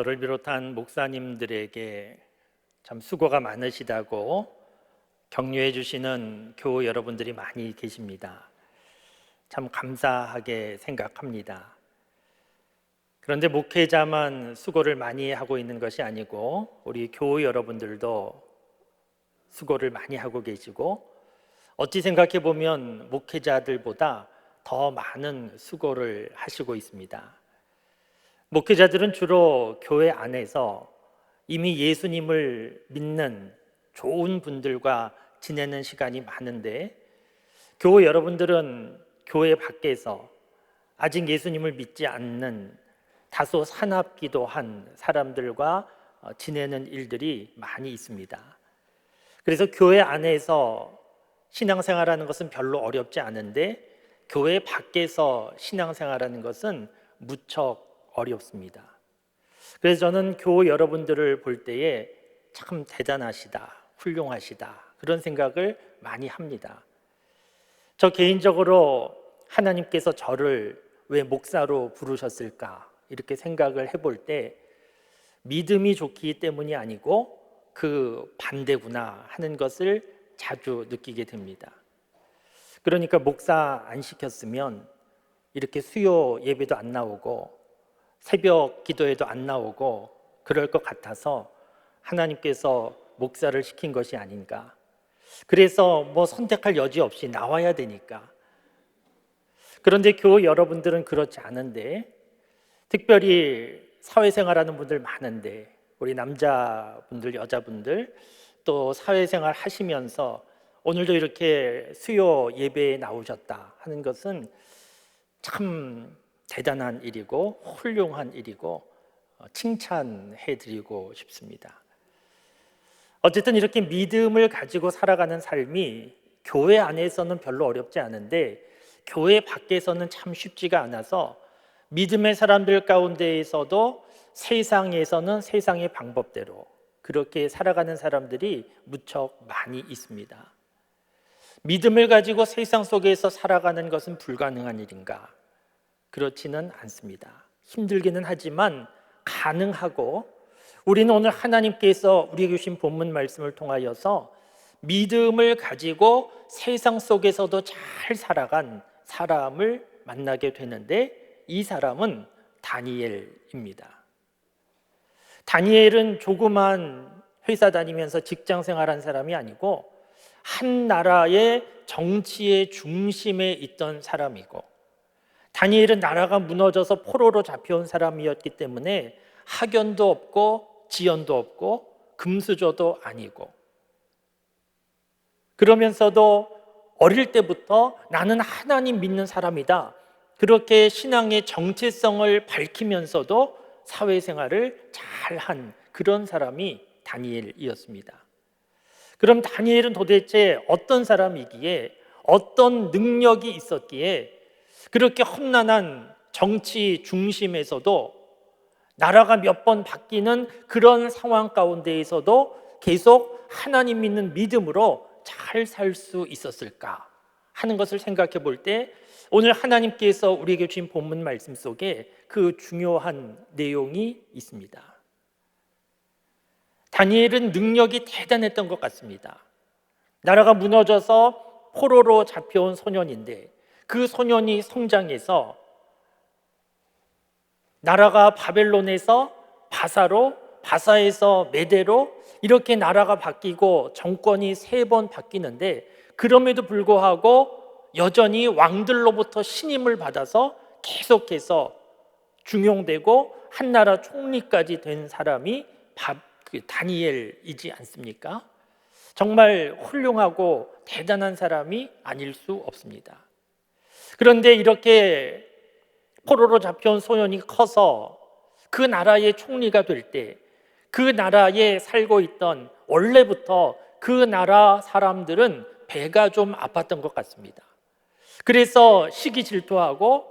저를 비롯한 목사님들에게 참 수고가 많으시다고 격려해 주시는 교우 여러분들이 많이 계십니다. 참 감사하게 생각합니다. 그런데 목회자만 수고를 많이 하고 있는 것이 아니고 우리 교우 여러분들도 수고를 많이 하고 계시고 어찌 생각해 보면 목회자들보다 더 많은 수고를 하시고 있습니다. 목회자들은 주로 교회 안에서 이미 예수님을 믿는 좋은 분들과 지내는 시간이 많은데 교회 여러분들은 교회 밖에서 아직 예수님을 믿지 않는 다소 사납기도 한 사람들과 어, 지내는 일들이 많이 있습니다. 그래서 교회 안에서 신앙생활하는 것은 별로 어렵지 않은데 교회 밖에서 신앙생활하는 것은 무척 어렵습니다. 그래서 저는 교우 여러분들을 볼 때에 참 대단하시다, 훌륭하시다 그런 생각을 많이 합니다. 저 개인적으로 하나님께서 저를 왜 목사로 부르셨을까 이렇게 생각을 해볼 때 믿음이 좋기 때문이 아니고 그 반대구나 하는 것을 자주 느끼게 됩니다. 그러니까 목사 안 시켰으면 이렇게 수요 예배도 안 나오고 새벽 기도에도 안 나오고 그럴 것 같아서 하나님께서 목사를 시킨 것이 아닌가. 그래서 뭐 선택할 여지 없이 나와야 되니까. 그런데 교우 여러분들은 그렇지 않은데 특별히 사회생활하는 분들 많은데 우리 남자분들 여자분들 또 사회생활 하시면서 오늘도 이렇게 수요 예배에 나오셨다 하는 것은 참 대단한 일이고 훌륭한 일이고 어, 칭찬해 드리고 싶습니다. 어쨌든 이렇게 믿음을 가지고 살아가는 삶이 교회 안에서는 별로 어렵지 않은데 교회 밖에서는 참 쉽지가 않아서 믿음의 사람들 가운데에서도 세상에서는 세상의 방법대로 그렇게 살아가는 사람들이 무척 많이 있습니다. 믿음을 가지고 세상 속에서 살아가는 것은 불가능한 일인가? 그렇지는 않습니다. 힘들기는 하지만 가능하고 우리는 오늘 하나님께서 우리에게 주신 본문 말씀을 통하여서 믿음을 가지고 세상 속에서도 잘 살아간 사람을 만나게 되는데 이 사람은 다니엘입니다. 다니엘은 조그만 회사 다니면서 직장 생활한 사람이 아니고 한 나라의 정치의 중심에 있던 사람이고 다니엘은 나라가 무너져서 포로로 잡혀온 사람이었기 때문에 학연도 없고 지연도 없고 금수저도 아니고 그러면서도 어릴 때부터 나는 하나님 믿는 사람이다. 그렇게 신앙의 정체성을 밝히면서도 사회생활을 잘 한 그런 사람이 다니엘이었습니다. 그럼 다니엘은 도대체 어떤 사람이기에 어떤 능력이 있었기에 그렇게 험난한 정치 중심에서도 나라가 몇 번 바뀌는 그런 상황 가운데에서도 계속 하나님 믿는 믿음으로 잘 살 수 있었을까 하는 것을 생각해 볼 때 오늘 하나님께서 우리에게 주신 본문 말씀 속에 그 중요한 내용이 있습니다. 다니엘은 능력이 대단했던 것 같습니다. 나라가 무너져서 포로로 잡혀온 소년인데 그 소년이 성장해서 나라가 바벨론에서 바사로 바사에서 메대로 이렇게 나라가 바뀌고 정권이 세 번 바뀌는데 그럼에도 불구하고 여전히 왕들로부터 신임을 받아서 계속해서 중용되고 한 나라 총리까지 된 사람이 그 다니엘이지 않습니까? 정말 훌륭하고 대단한 사람이 아닐 수 없습니다. 그런데 이렇게 포로로 잡혀온 소년이 커서 그 나라의 총리가 될 때 그 나라에 살고 있던 원래부터 그 나라 사람들은 배가 좀 아팠던 것 같습니다. 그래서 시기 질투하고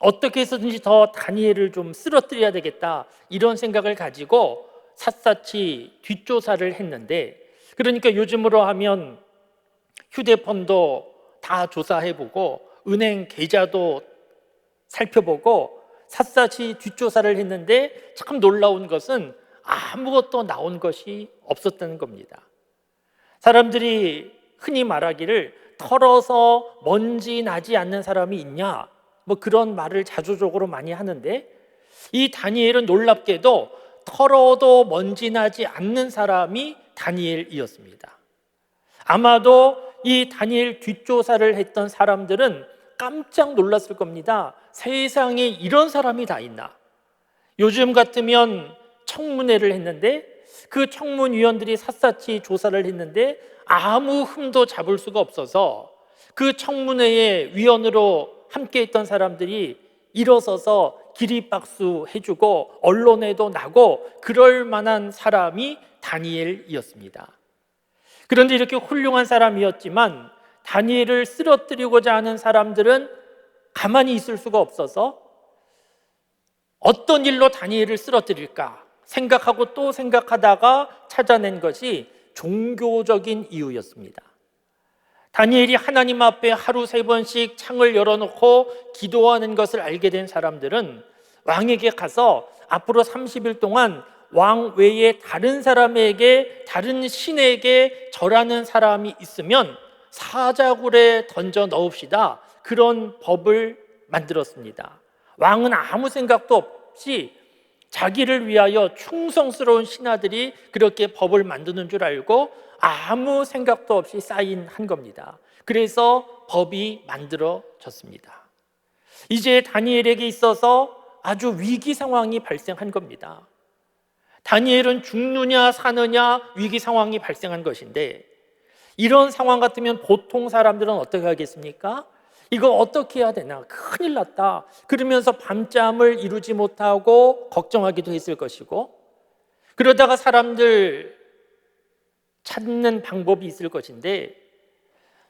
어떻게 해서든지 더 다니엘을 좀 쓰러뜨려야 되겠다 이런 생각을 가지고 샅샅이 뒷조사를 했는데 그러니까 요즘으로 하면 휴대폰도 다 조사해보고 은행 계좌도 살펴보고 샅샅이 뒷조사를 했는데 참 놀라운 것은 아무것도 나온 것이 없었다는 겁니다. 사람들이 흔히 말하기를 털어서 먼지 나지 않는 사람이 있냐? 뭐 그런 말을 자주적으로 많이 하는데 이 다니엘은 놀랍게도 털어도 먼지 나지 않는 사람이 다니엘이었습니다. 아마도 이 다니엘 뒷조사를 했던 사람들은 깜짝 놀랐을 겁니다. 세상에 이런 사람이 다 있나? 요즘 같으면 청문회를 했는데 그 청문위원들이 샅샅이 조사를 했는데 아무 흠도 잡을 수가 없어서 그 청문회의 위원으로 함께 있던 사람들이 일어서서 기립박수 해주고 언론에도 나고 그럴 만한 사람이 다니엘이었습니다. 그런데 이렇게 훌륭한 사람이었지만 다니엘을 쓰러뜨리고자 하는 사람들은 가만히 있을 수가 없어서 어떤 일로 다니엘을 쓰러뜨릴까 생각하고 또 생각하다가 찾아낸 것이 종교적인 이유였습니다. 다니엘이 하나님 앞에 하루 세 번씩 창을 열어놓고 기도하는 것을 알게 된 사람들은 왕에게 가서 앞으로 30일 동안 왕 외에 다른 사람에게 다른 신에게 절하는 사람이 있으면 사자굴에 던져 넣읍시다. 그런 법을 만들었습니다. 왕은 아무 생각도 없이 자기를 위하여 충성스러운 신하들이 그렇게 법을 만드는 줄 알고 아무 생각도 없이 사인한 겁니다. 그래서 법이 만들어졌습니다. 이제 다니엘에게 있어서 아주 위기 상황이 발생한 겁니다. 다니엘은 죽느냐 사느냐 위기 상황이 발생한 것인데 이런 상황 같으면 보통 사람들은 어떻게 하겠습니까? 이거 어떻게 해야 되나? 큰일 났다. 그러면서 밤잠을 이루지 못하고 걱정하기도 했을 것이고 그러다가 사람들 찾는 방법이 있을 것인데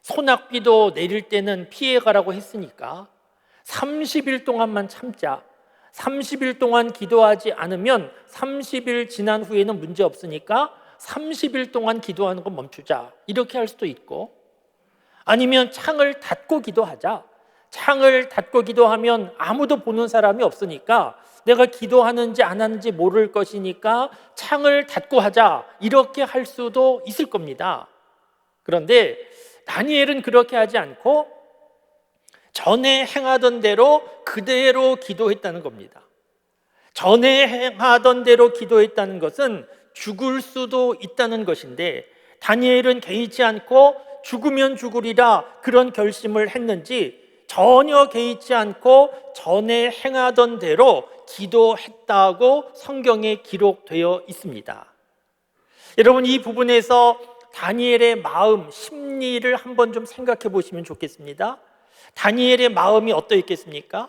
소낙비도 내릴 때는 피해가라고 했으니까 30일 동안만 참자. 30일 동안 기도하지 않으면 30일 지난 후에는 문제 없으니까 30일 동안 기도하는 건 멈추자. 이렇게 할 수도 있고 아니면 창을 닫고 기도하자. 창을 닫고 기도하면 아무도 보는 사람이 없으니까 내가 기도하는지 안 하는지 모를 것이니까 창을 닫고 하자. 이렇게 할 수도 있을 겁니다. 그런데 다니엘은 그렇게 하지 않고 전에 행하던 대로 그대로 기도했다는 겁니다. 전에 행하던 대로 기도했다는 것은 죽을 수도 있다는 것인데 다니엘은 개의치 않고 죽으면 죽으리라 그런 결심을 했는지 전혀 개의치 않고 전에 행하던 대로 기도했다고 성경에 기록되어 있습니다. 여러분 이 부분에서 다니엘의 마음, 심리를 한번 좀 생각해 보시면 좋겠습니다. 다니엘의 마음이 어떠했겠습니까?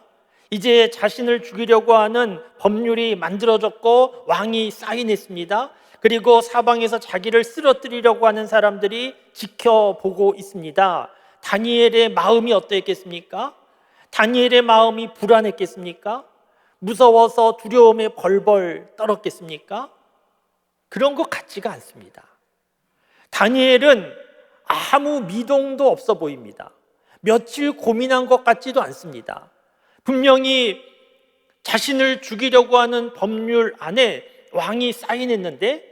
이제 자신을 죽이려고 하는 법률이 만들어졌고 왕이 사인했습니다. 그리고 사방에서 자기를 쓰러뜨리려고 하는 사람들이 지켜보고 있습니다. 다니엘의 마음이 어떠했겠습니까? 다니엘의 마음이 불안했겠습니까? 무서워서 두려움에 벌벌 떨었겠습니까? 그런 것 같지가 않습니다. 다니엘은 아무 미동도 없어 보입니다. 며칠 고민한 것 같지도 않습니다. 분명히 자신을 죽이려고 하는 법률 안에 왕이 사인했는데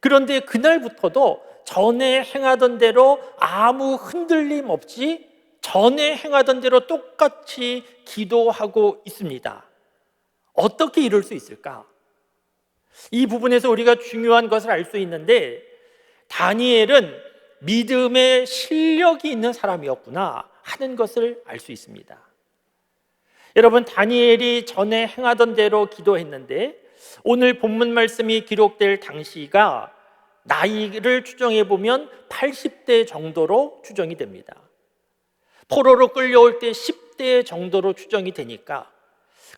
그런데 그날부터도 전에 행하던 대로 아무 흔들림 없이 전에 행하던 대로 똑같이 기도하고 있습니다. 어떻게 이럴 수 있을까? 이 부분에서 우리가 중요한 것을 알 수 있는데 다니엘은 믿음의 실력이 있는 사람이었구나 하는 것을 알 수 있습니다. 여러분 다니엘이 전에 행하던 대로 기도했는데 오늘 본문 말씀이 기록될 당시가 나이를 추정해 보면 80대 정도로 추정이 됩니다. 포로로 끌려올 때 10대 정도로 추정이 되니까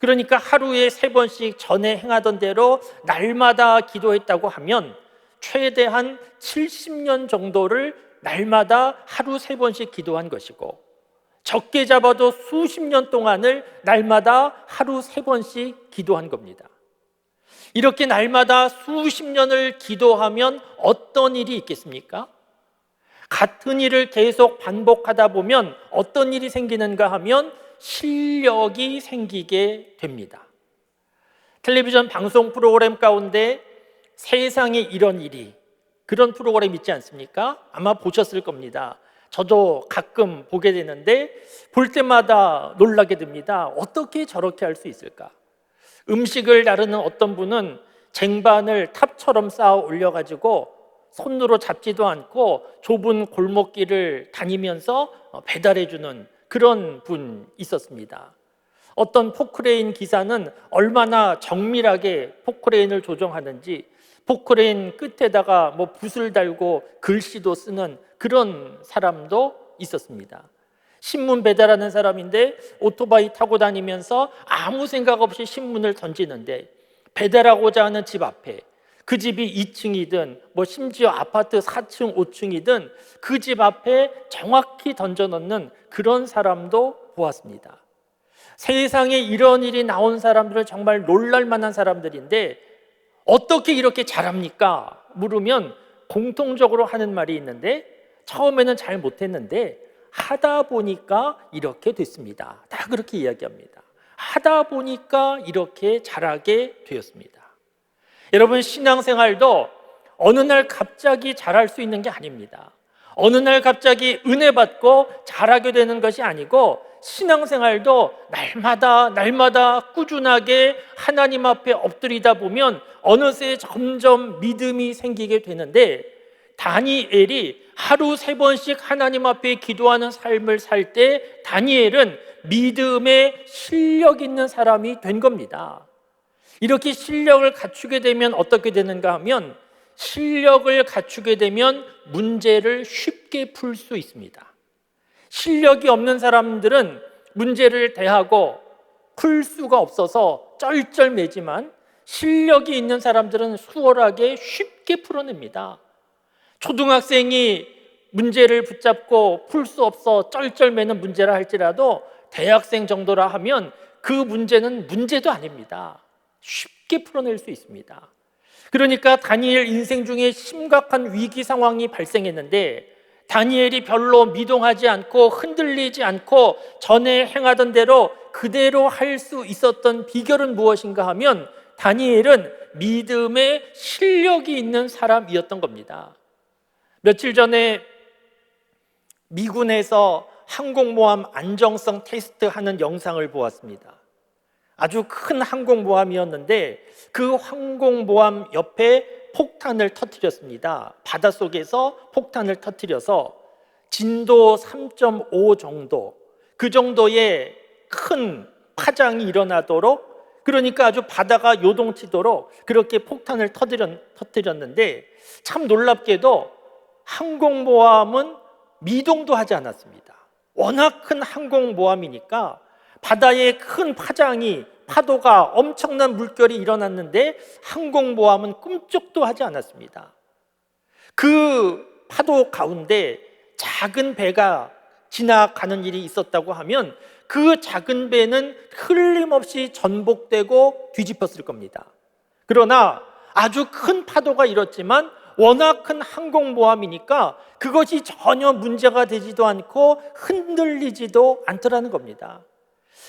그러니까 하루에 세 번씩 전에 행하던 대로 날마다 기도했다고 하면 최대한 70년 정도를 날마다 하루 세 번씩 기도한 것이고 적게 잡아도 수십 년 동안을 날마다 하루 세 번씩 기도한 겁니다. 이렇게 날마다 수십 년을 기도하면 어떤 일이 있겠습니까? 같은 일을 계속 반복하다 보면 어떤 일이 생기는가 하면 실력이 생기게 됩니다. 텔레비전 방송 프로그램 가운데 세상에 이런 일이 그런 프로그램 있지 않습니까? 아마 보셨을 겁니다. 저도 가끔 보게 되는데 볼 때마다 놀라게 됩니다. 어떻게 저렇게 할 수 있을까? 음식을 나르는 어떤 분은 쟁반을 탑처럼 쌓아 올려가지고 손으로 잡지도 않고 좁은 골목길을 다니면서 배달해주는 그런 분 있었습니다. 어떤 포크레인 기사는 얼마나 정밀하게 포크레인을 조정하는지 포크레인 끝에다가 뭐 붓을 달고 글씨도 쓰는 그런 사람도 있었습니다. 신문 배달하는 사람인데 오토바이 타고 다니면서 아무 생각 없이 신문을 던지는데 배달하고자 하는 집 앞에 그 집이 2층이든 뭐 심지어 아파트 4층, 5층이든 그 집 앞에 정확히 던져 넣는 그런 사람도 보았습니다. 세상에 이런 일이 나온 사람들은 정말 놀랄 만한 사람들인데 어떻게 이렇게 잘합니까? 물으면 공통적으로 하는 말이 있는데 처음에는 잘 못했는데 하다 보니까 이렇게 됐습니다. 다 그렇게 이야기합니다. 하다 보니까 이렇게 잘하게 되었습니다. 여러분 신앙생활도 어느 날 갑자기 잘할 수 있는 게 아닙니다. 어느 날 갑자기 은혜 받고 잘하게 되는 것이 아니고 신앙생활도 날마다 날마다 꾸준하게 하나님 앞에 엎드리다 보면 어느새 점점 믿음이 생기게 되는데 다니엘이 하루 세 번씩 하나님 앞에 기도하는 삶을 살 때 다니엘은 믿음의 실력 있는 사람이 된 겁니다. 이렇게 실력을 갖추게 되면 어떻게 되는가 하면 실력을 갖추게 되면 문제를 쉽게 풀 수 있습니다. 실력이 없는 사람들은 문제를 대하고 풀 수가 없어서 쩔쩔매지만 실력이 있는 사람들은 수월하게 쉽게 풀어냅니다. 초등학생이 문제를 붙잡고 풀 수 없어 쩔쩔매는 문제라 할지라도 대학생 정도라 하면 그 문제는 문제도 아닙니다. 쉽게 풀어낼 수 있습니다. 그러니까 다니엘 인생 중에 심각한 위기 상황이 발생했는데 다니엘이 별로 미동하지 않고 흔들리지 않고 전에 행하던 대로 그대로 할 수 있었던 비결은 무엇인가 하면 다니엘은 믿음의 실력이 있는 사람이었던 겁니다. 며칠 전에 미군에서 항공모함 안정성 테스트 하는 영상을 보았습니다. 아주 큰 항공모함이었는데 그 항공모함 옆에 폭탄을 터뜨렸습니다. 바닷속에서 폭탄을 터뜨려서 진도 3.5 정도 그 정도의 큰 파장이 일어나도록 그러니까 아주 바다가 요동치도록 그렇게 폭탄을 터뜨렸 는데 참 놀랍게도 항공모함은 미동도 하지 않았습니다. 워낙 큰 항공모함이니까 바다에 큰 파장이 파도가 엄청난 물결이 일어났는데 항공모함은 꿈쩍도 하지 않았습니다. 그 파도 가운데 작은 배가 지나가는 일이 있었다고 하면 그 작은 배는 흘림없이 전복되고 뒤집혔을 겁니다. 그러나 아주 큰 파도가 일었지만 워낙 큰 항공모함이니까 그것이 전혀 문제가 되지도 않고 흔들리지도 않더라는 겁니다.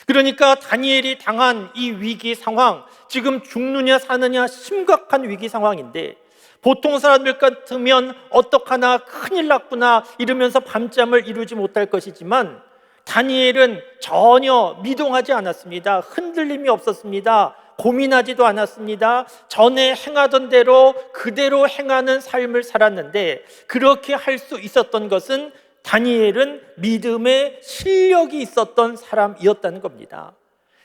그러니까 다니엘이 당한 이 위기 상황, 지금 죽느냐 사느냐 심각한 위기 상황인데 보통 사람들 같으면 어떡하나 큰일 났구나 이러면서 밤잠을 이루지 못할 것이지만 다니엘은 전혀 미동하지 않았습니다. 흔들림이 없었습니다. 고민하지도 않았습니다. 전에 행하던 대로 그대로 행하는 삶을 살았는데 그렇게 할 수 있었던 것은 다니엘은 믿음의 실력이 있었던 사람이었다는 겁니다.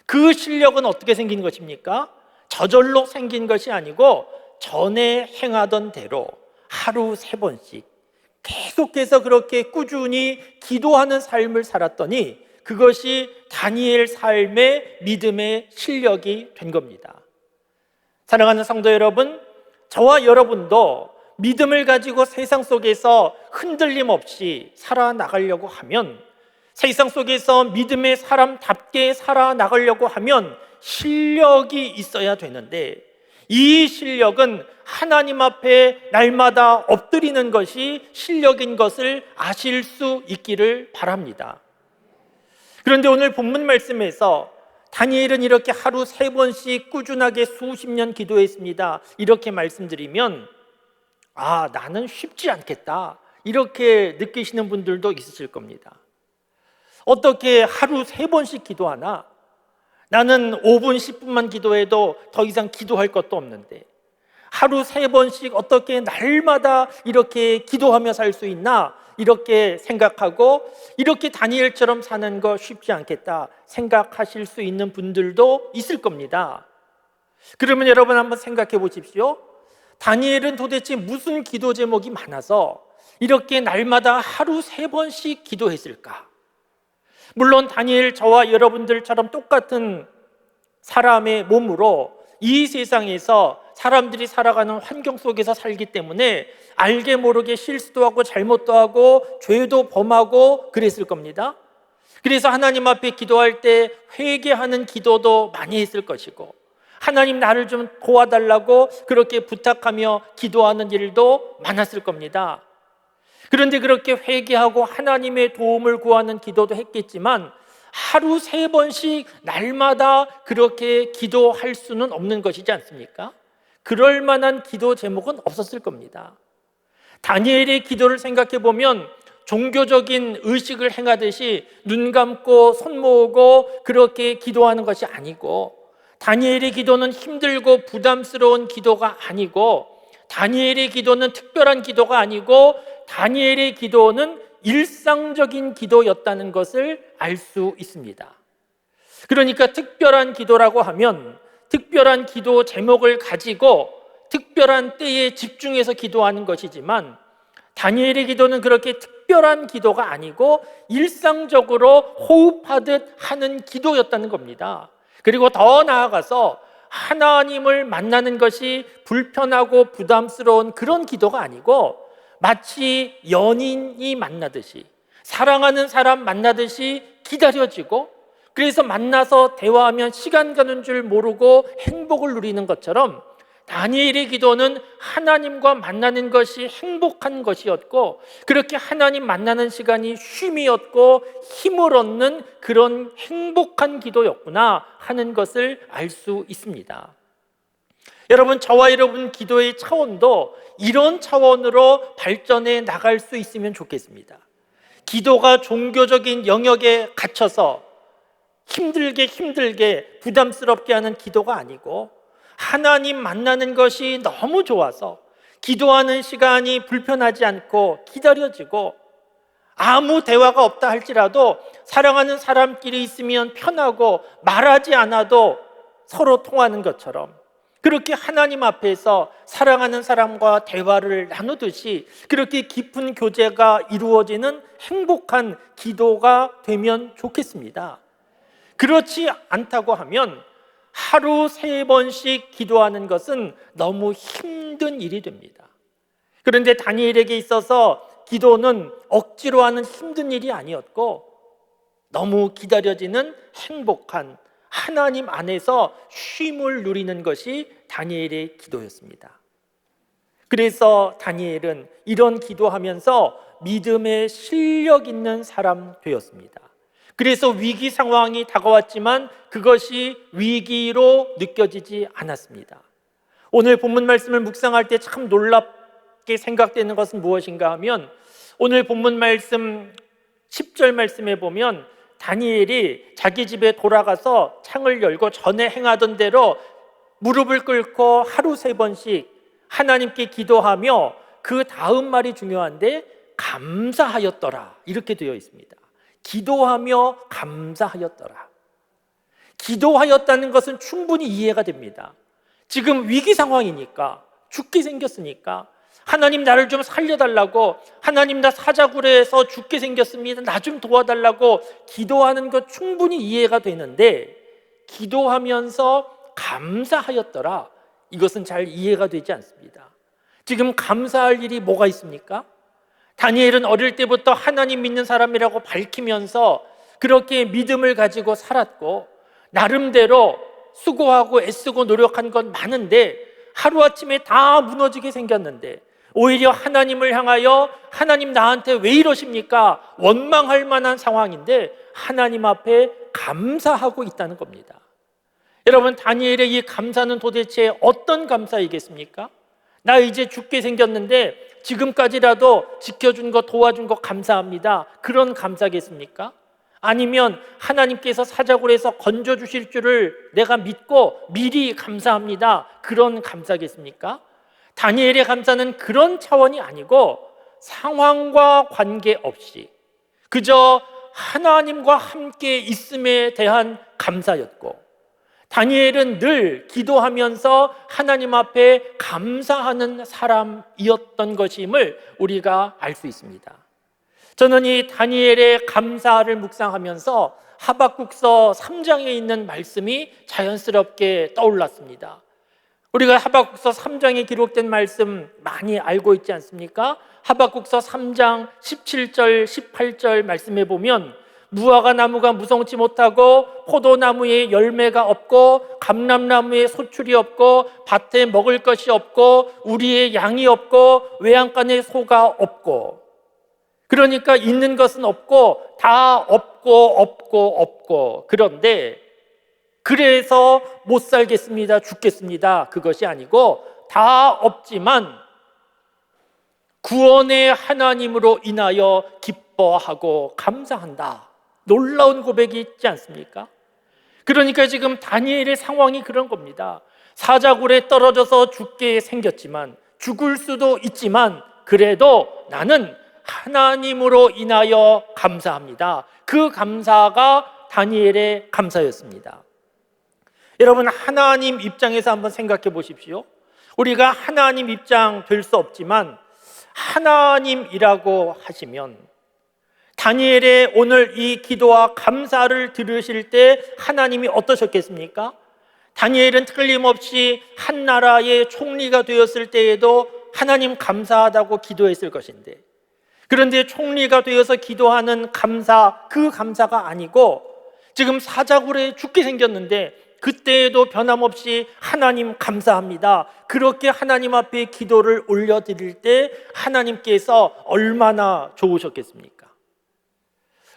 그 실력은 어떻게 생긴 것입니까? 저절로 생긴 것이 아니고 전에 행하던 대로 하루 세 번씩 계속해서 그렇게 꾸준히 기도하는 삶을 살았더니 그것이 다니엘 삶의 믿음의 실력이 된 겁니다. 사랑하는 성도 여러분, 저와 여러분도 믿음을 가지고 세상 속에서 흔들림 없이 살아나가려고 하면 세상 속에서 믿음의 사람답게 살아나가려고 하면 실력이 있어야 되는데 이 실력은 하나님 앞에 날마다 엎드리는 것이 실력인 것을 아실 수 있기를 바랍니다. 그런데 오늘 본문 말씀에서 다니엘은 이렇게 하루 세 번씩 꾸준하게 수십 년 기도했습니다. 이렇게 말씀드리면 아, 나는 쉽지 않겠다. 이렇게 느끼시는 분들도 있으실 겁니다. 어떻게 하루 세 번씩 기도하나? 나는 5분, 10분만 기도해도 더 이상 기도할 것도 없는데 하루 세 번씩 어떻게 날마다 이렇게 기도하며 살 수 있나? 이렇게 생각하고 이렇게 다니엘처럼 사는 거 쉽지 않겠다 생각하실 수 있는 분들도 있을 겁니다. 그러면 여러분 한번 생각해 보십시오. 다니엘은 도대체 무슨 기도 제목이 많아서 이렇게 날마다 하루 세 번씩 기도했을까? 물론 다니엘 저와 여러분들처럼 똑같은 사람의 몸으로 이 세상에서 사람들이 살아가는 환경 속에서 살기 때문에 알게 모르게 실수도 하고 잘못도 하고 죄도 범하고 그랬을 겁니다. 그래서 하나님 앞에 기도할 때 회개하는 기도도 많이 했을 것이고 하나님 나를 좀 도와달라고 그렇게 부탁하며 기도하는 일도 많았을 겁니다. 그런데 그렇게 회개하고 하나님의 도움을 구하는 기도도 했겠지만 하루 세 번씩 날마다 그렇게 기도할 수는 없는 것이지 않습니까? 그럴 만한 기도 제목은 없었을 겁니다. 다니엘의 기도를 생각해 보면 종교적인 의식을 행하듯이 눈 감고 손 모으고 그렇게 기도하는 것이 아니고 다니엘의 기도는 힘들고 부담스러운 기도가 아니고 다니엘의 기도는 특별한 기도가 아니고 다니엘의 기도는 일상적인 기도였다는 것을 알 수 있습니다. 그러니까 특별한 기도라고 하면 특별한 기도 제목을 가지고 특별한 때에 집중해서 기도하는 것이지만 다니엘의 기도는 그렇게 특별한 기도가 아니고 일상적으로 호흡하듯 하는 기도였다는 겁니다. 그리고 더 나아가서 하나님을 만나는 것이 불편하고 부담스러운 그런 기도가 아니고 마치 연인이 만나듯이 사랑하는 사람 만나듯이 기다려지고 그래서 만나서 대화하면 시간 가는 줄 모르고 행복을 누리는 것처럼 다니엘의 기도는 하나님과 만나는 것이 행복한 것이었고 그렇게 하나님 만나는 시간이 쉼이었고 힘을 얻는 그런 행복한 기도였구나 하는 것을 알 수 있습니다. 여러분 저와 여러분 기도의 차원도 이런 차원으로 발전해 나갈 수 있으면 좋겠습니다. 기도가 종교적인 영역에 갇혀서 힘들게 힘들게 부담스럽게 하는 기도가 아니고 하나님 만나는 것이 너무 좋아서 기도하는 시간이 불편하지 않고 기다려지고 아무 대화가 없다 할지라도 사랑하는 사람끼리 있으면 편하고 말하지 않아도 서로 통하는 것처럼 그렇게 하나님 앞에서 사랑하는 사람과 대화를 나누듯이 그렇게 깊은 교제가 이루어지는 행복한 기도가 되면 좋겠습니다. 그렇지 않다고 하면 하루 세 번씩 기도하는 것은 너무 힘든 일이 됩니다. 그런데 다니엘에게 있어서 기도는 억지로 하는 힘든 일이 아니었고 너무 기다려지는 행복한 하나님 안에서 쉼을 누리는 것이 다니엘의 기도였습니다. 그래서 다니엘은 이런 기도하면서 믿음의 실력 있는 사람 되었습니다. 그래서 위기 상황이 다가왔지만 그것이 위기로 느껴지지 않았습니다. 오늘 본문 말씀을 묵상할 때 참 놀랍게 생각되는 것은 무엇인가 하면 오늘 본문 말씀 10절 말씀에 보면 다니엘이 자기 집에 돌아가서 창을 열고 전에 행하던 대로 무릎을 꿇고 하루 세 번씩 하나님께 기도하며 그 다음 말이 중요한데 감사하였더라 이렇게 되어 있습니다. 기도하며 감사하였더라. 기도하였다는 것은 충분히 이해가 됩니다. 지금 위기 상황이니까 죽게 생겼으니까 하나님 나를 좀 살려달라고 하나님 나 사자굴에서 죽게 생겼습니다. 나 좀 도와달라고 기도하는 것 충분히 이해가 되는데 기도하면서 감사하였더라. 이것은 잘 이해가 되지 않습니다. 지금 감사할 일이 뭐가 있습니까? 다니엘은 어릴 때부터 하나님 믿는 사람이라고 밝히면서 그렇게 믿음을 가지고 살았고 나름대로 수고하고 애쓰고 노력한 건 많은데 하루아침에 다 무너지게 생겼는데 오히려 하나님을 향하여 하나님 나한테 왜 이러십니까? 원망할 만한 상황인데 하나님 앞에 감사하고 있다는 겁니다. 여러분 다니엘의 이 감사는 도대체 어떤 감사이겠습니까? 나 이제 죽게 생겼는데 지금까지라도 지켜준 거 도와준 거 감사합니다. 그런 감사겠습니까? 아니면 하나님께서 사자굴에서 건져 주실 줄을 내가 믿고 미리 감사합니다. 그런 감사겠습니까? 다니엘의 감사는 그런 차원이 아니고 상황과 관계없이 그저 하나님과 함께 있음에 대한 감사였고 다니엘은 늘 기도하면서 하나님 앞에 감사하는 사람이었던 것임을 우리가 알 수 있습니다. 저는 이 다니엘의 감사를 묵상하면서 하박국서 3장에 있는 말씀이 자연스럽게 떠올랐습니다. 우리가 하박국서 3장에 기록된 말씀 많이 알고 있지 않습니까? 하박국서 3장 17절, 18절 말씀에 보면 무화과 나무가 무성치 못하고 포도나무에 열매가 없고 감람나무에 소출이 없고 밭에 먹을 것이 없고 우리의 양이 없고 외양간에 소가 없고 그러니까 있는 것은 없고 다 없고 없고 없고 그런데 그래서 못 살겠습니다 죽겠습니다 그것이 아니고 다 없지만 구원의 하나님으로 인하여 기뻐하고 감사한다 놀라운 고백이 있지 않습니까? 그러니까 지금 다니엘의 상황이 그런 겁니다. 사자굴에 떨어져서 죽게 생겼지만 죽을 수도 있지만 그래도 나는 하나님으로 인하여 감사합니다. 그 감사가 다니엘의 감사였습니다. 여러분 하나님 입장에서 한번 생각해 보십시오. 우리가 하나님 입장 될 수 없지만 하나님이라고 하시면 다니엘의 오늘 이 기도와 감사를 들으실 때 하나님이 어떠셨겠습니까? 다니엘은 틀림없이 한 나라의 총리가 되었을 때에도 하나님 감사하다고 기도했을 것인데 그런데 총리가 되어서 기도하는 감사 그 감사가 아니고 지금 사자굴에 죽게 생겼는데 그때에도 변함없이 하나님 감사합니다. 그렇게 하나님 앞에 기도를 올려드릴 때 하나님께서 얼마나 좋으셨겠습니까?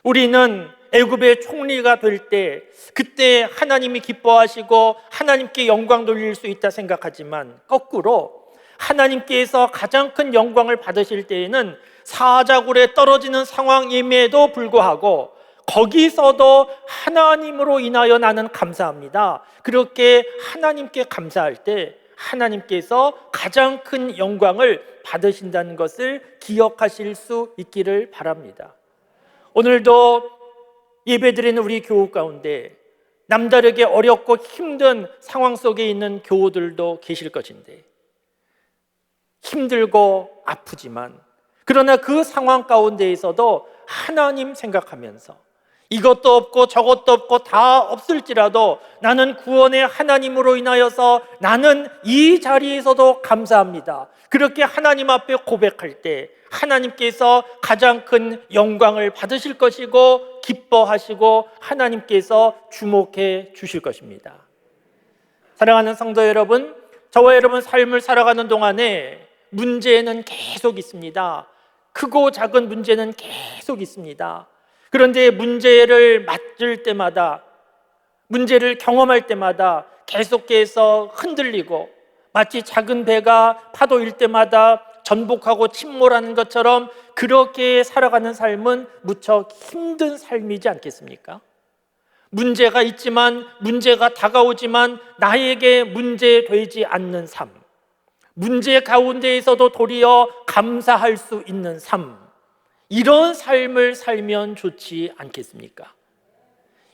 우리는 애굽의 총리가 될 때 그때 하나님이 기뻐하시고 하나님께 영광 돌릴 수 있다 생각하지만 거꾸로 하나님께서 가장 큰 영광을 받으실 때에는 사자굴에 떨어지는 상황임에도 불구하고 거기서도 하나님으로 인하여 나는 감사합니다. 그렇게 하나님께 감사할 때 하나님께서 가장 큰 영광을 받으신다는 것을 기억하실 수 있기를 바랍니다. 오늘도 예배드리는 우리 교우 가운데 남다르게 어렵고 힘든 상황 속에 있는 교우들도 계실 것인데 힘들고 아프지만 그러나 그 상황 가운데에서도 하나님 생각하면서 이것도 없고 저것도 없고 다 없을지라도 나는 구원의 하나님으로 인하여서 나는 이 자리에서도 감사합니다. 그렇게 하나님 앞에 고백할 때 하나님께서 가장 큰 영광을 받으실 것이고 기뻐하시고 하나님께서 주목해 주실 것입니다. 사랑하는 성도 여러분, 저와 여러분 삶을 살아가는 동안에 문제는 계속 있습니다. 크고 작은 문제는 계속 있습니다. 그런데 문제를 맞을 때마다 문제를 경험할 때마다 계속해서 흔들리고 마치 작은 배가 파도일 때마다 전복하고 침몰하는 것처럼 그렇게 살아가는 삶은 무척 힘든 삶이지 않겠습니까? 문제가 있지만 문제가 다가오지만 나에게 문제 되지 않는 삶. 문제 가운데에서도 도리어 감사할 수 있는 삶. 이런 삶을 살면 좋지 않겠습니까?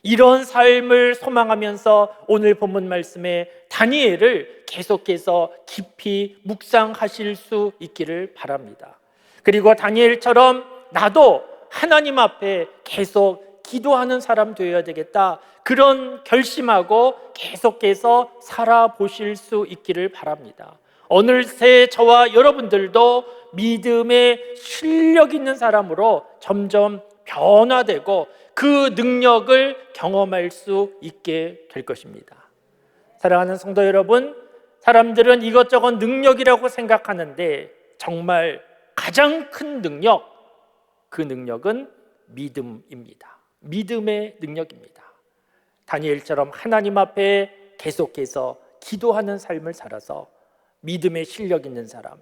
이런 삶을 소망하면서 오늘 본문 말씀에 다니엘을 계속해서 깊이 묵상하실 수 있기를 바랍니다. 그리고 다니엘처럼 나도 하나님 앞에 계속 기도하는 사람 되어야 되겠다. 그런 결심하고 계속해서 살아보실 수 있기를 바랍니다. 어느새 저와 여러분들도 믿음의 실력 있는 사람으로 점점 변화되고 그 능력을 경험할 수 있게 될 것입니다. 사랑하는 성도 여러분, 사람들은 이것저것 능력이라고 생각하는데 정말 가장 큰 능력, 그 능력은 믿음입니다. 믿음의 능력입니다. 다니엘처럼 하나님 앞에 계속해서 기도하는 삶을 살아서 믿음의 실력 있는 사람,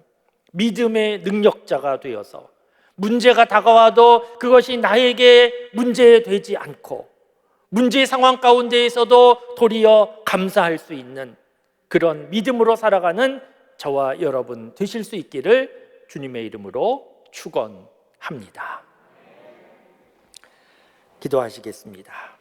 믿음의 능력자가 되어서 문제가 다가와도 그것이 나에게 문제 되지 않고 문제 상황 가운데에서도 도리어 감사할 수 있는 그런 믿음으로 살아가는 저와 여러분 되실 수 있기를 주님의 이름으로 축원합니다. 기도하시겠습니다.